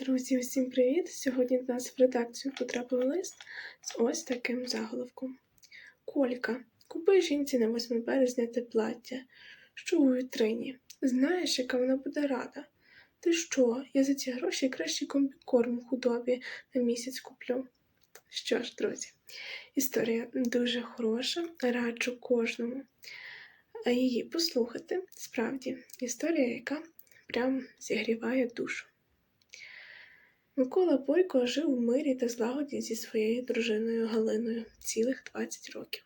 Друзі, усім привіт! Сьогодні до нас в редакцію потрапив лист з ось таким заголовком. Колька, купи жінці на 8 березня те плаття, що у вітрині. Знаєш, яка вона буде рада? Ти що, я за ці гроші краще комбікорм худобі на місяць куплю. Що ж, друзі, історія дуже хороша, раджу кожному а її послухати. Справді, історія, яка прям зігріває душу. Микола Бойко жив у мирі та злагоді зі своєю дружиною Галиною цілих 20 років.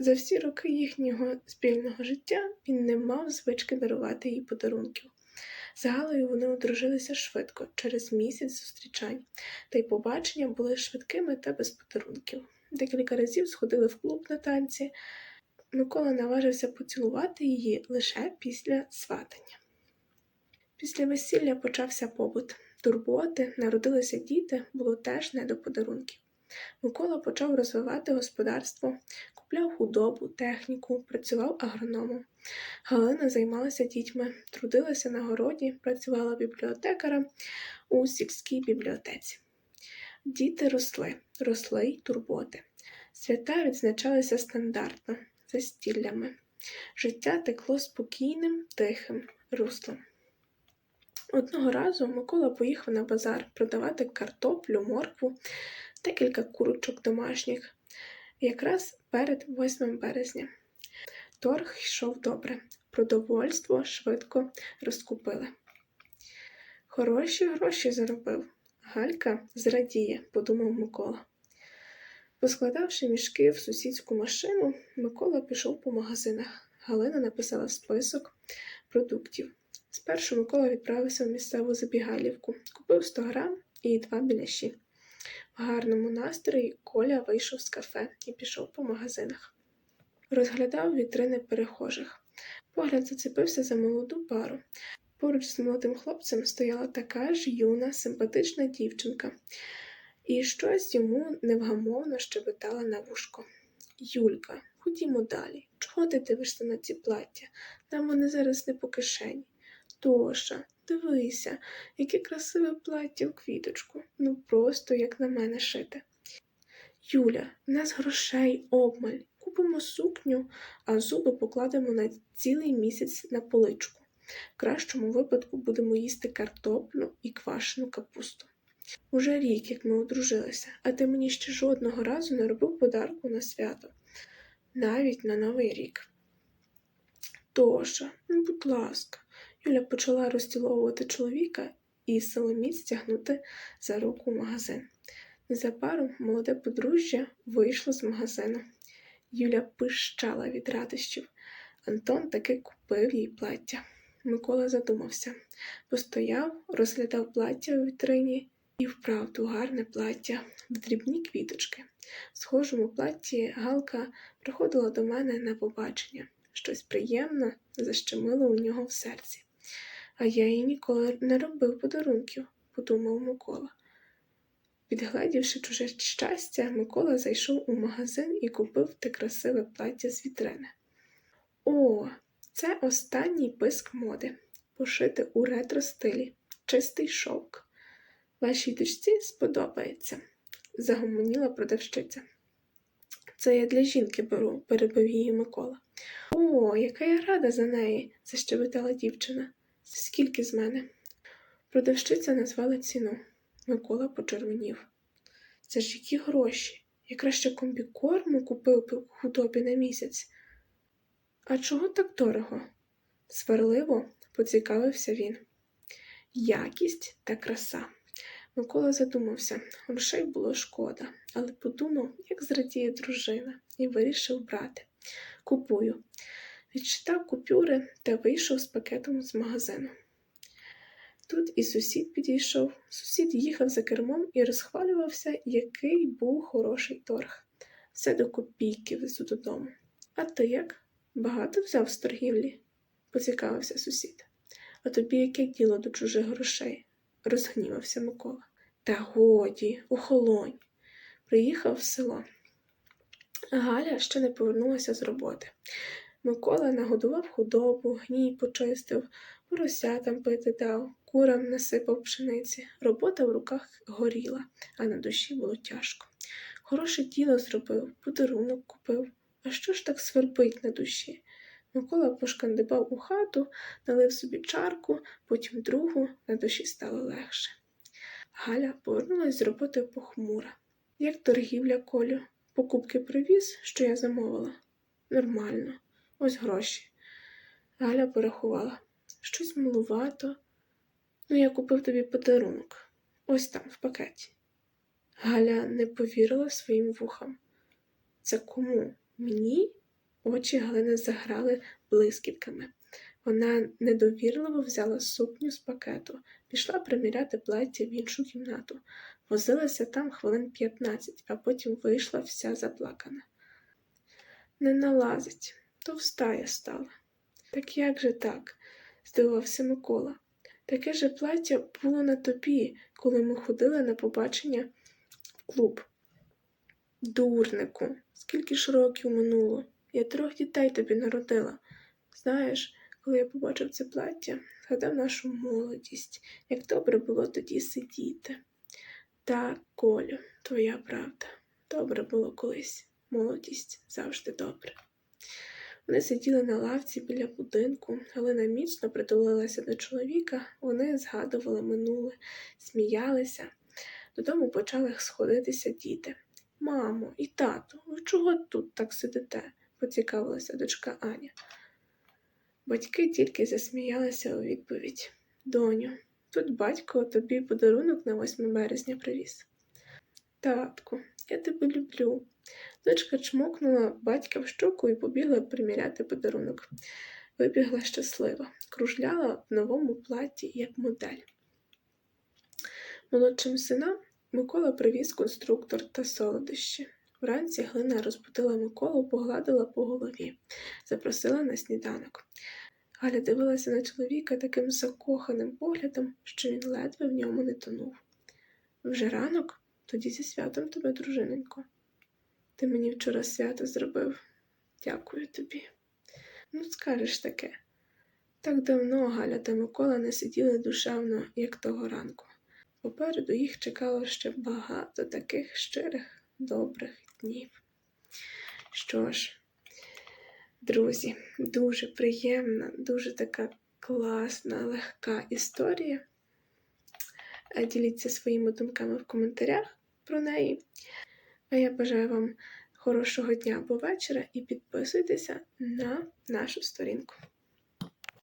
За всі роки їхнього спільного життя він не мав звички дарувати їй подарунків. З Галею вони одружилися швидко, через місяць зустрічань, та й побачення були швидкими та без подарунків. Декілька разів сходили в клуб на танці. Микола наважився поцілувати її лише після сватання. Після весілля почався побут. Турботи, народилися діти, було теж не до подарунків. Микола почав розвивати господарство, купляв худобу, техніку, працював агрономом. Галина займалася дітьми, трудилася на городі, працювала бібліотекарем у сільській бібліотеці. Діти росли, росли й турботи. Свята відзначалися стандартно, застіллями. Життя текло спокійним, тихим руслом. Одного разу Микола поїхав на базар продавати картоплю, моркву, декілька курочок домашніх, якраз перед 8 березня. Торг йшов добре, продовольство швидко розкупили. Хороші гроші заробив. Галька зрадіє, подумав Микола. Поскладавши мішки в сусідську машину, Микола пішов по магазинах. Галина написала список продуктів. Спершу Микола відправився в місцеву забігалівку, купив 100 грам і два біляші. В гарному настрої Коля вийшов з кафе і пішов по магазинах. Розглядав вітрини перехожих. Погляд зацепився за молоду пару. Поруч з молодим хлопцем стояла така ж юна, симпатична дівчинка, і щось йому невгамовно щебетала на вушко. Юлька, ходімо далі. Чого ти дивишся на ці плаття? Нам вони зараз не по кишені. Тоша, дивися, яке красиве плаття в квіточку, ну просто як на мене шите. Юля, в нас грошей обмаль, купимо сукню, а зуби покладемо на цілий місяць на поличку. В кращому випадку будемо їсти картоплю і квашену капусту. Уже рік, як ми одружилися, а ти мені ще жодного разу не робив подарку на свято, навіть на Новий рік. Тоша, ну будь ласка. Юля почала розціловувати чоловіка і силоміць стягнути за руку в магазин. Незабаром молоде подружжя вийшло з магазину. Юля пищала від радощів. Антон таки купив їй плаття. Микола задумався, постояв, розглядав плаття у вітрині і вправду гарне плаття в дрібні квіточки. В схожому платті Галка приходила до мене на побачення. Щось приємне защемило у нього в серці. А я їй ніколи не робив подарунків, подумав Микола. Підгледівши чуже щастя, Микола зайшов у магазин і купив те красиве плаття з вітрини. О, це останній писк моди, пошити у ретро стилі, чистий шовк. Вашій дочці сподобається, загомоніла продавщиця. Це я для жінки беру, перебив її Микола. О, яка я рада за неї, защебетала дівчина. Скільки з мене? Продавщиця назвала ціну. Микола почервонів. Це ж які гроші? Я краще комбікорму купив худобі на місяць. А чого так дорого? Сварливо поцікавився він. Якість та краса. Микола задумався, грошей було шкода, але подумав, як зрадіє дружина, і вирішив брати. Купую. Відчитав купюри та вийшов з пакетом з магазину. Тут і сусід підійшов. Сусід їхав за кермом і розхвалювався, який був хороший торг. Все до копійки везу додому. А ти як? Багато взяв з торгівлі? поцікавився сусід. А тобі яке діло до чужих грошей? розгнівався Микола. Та годі, охолонь. Приїхав в село. Галя ще не повернулася з роботи. Микола нагодував худобу, гній почистив, поросятам пити дав, курам насипав пшениці. Робота в руках горіла, а на душі було тяжко. Хороше діло зробив, подарунок купив. А що ж так свербить на душі? Микола пошкандибав у хату, налив собі чарку, потім другу, на душі стало легше. Галя повернулась з роботи похмура. Як торгівля Колю? Покупки привіз, що я замовила? Нормально. Ось гроші. Галя порахувала. Щось малувато. Ну, я купив тобі подарунок. Ось там, в пакеті. Галя не повірила своїм вухам. Це кому? Мені? Очі Галини заграли блискітками. Вона недовірливо взяла сукню з пакету, пішла приміряти плаття в іншу кімнату. Возилася там хвилин 15, а потім вийшла вся заплакана. Не налазить, товстая стала. Так як же так? здивувався Микола. Таке же плаття було на тобі, коли ми ходили на побачення в клуб. Дурнику, скільки ж років минуло? Я трьох дітей тобі народила. Знаєш, коли я побачив це плаття, згадав нашу молодість, як добре було тоді сидіти. Так, Колю, твоя правда. Добре було колись. Молодість завжди добре. Вони сиділи на лавці біля будинку, Галина міцно притулилася до чоловіка, вони згадували минуле, сміялися. Додому почали сходитися діти. Мамо і тату, ви чого тут так сидите? поцікавилася дочка Аня. Батьки тільки засміялися у відповідь. Доню, тут батько тобі подарунок на 8 березня привіз. Татку, я тебе люблю. Дочка чмокнула батька в щоку і побігла приміряти подарунок. Вибігла щаслива, кружляла в новому платі як модель. Молодшим синам Микола привіз конструктор та солодощі. Вранці Глина розбудила Миколу, погладила по голові, запросила на сніданок. Галя дивилася на чоловіка таким закоханим поглядом, що він ледве в ньому не тонув. Вже ранок? Тоді зі святом тебе, дружиненько. Ти мені вчора свято зробив. Дякую тобі. Ну, скажеш таке. Так давно Галя та Микола не сиділи душевно, як того ранку. Попереду їх чекало ще багато таких щирих, добрих днів. Що ж, друзі, дуже приємна, дуже така класна, легка історія. Е, Діліться своїми думками в коментарях про неї. А я бажаю вам хорошого дня або вечора і підписуйтеся на нашу сторінку.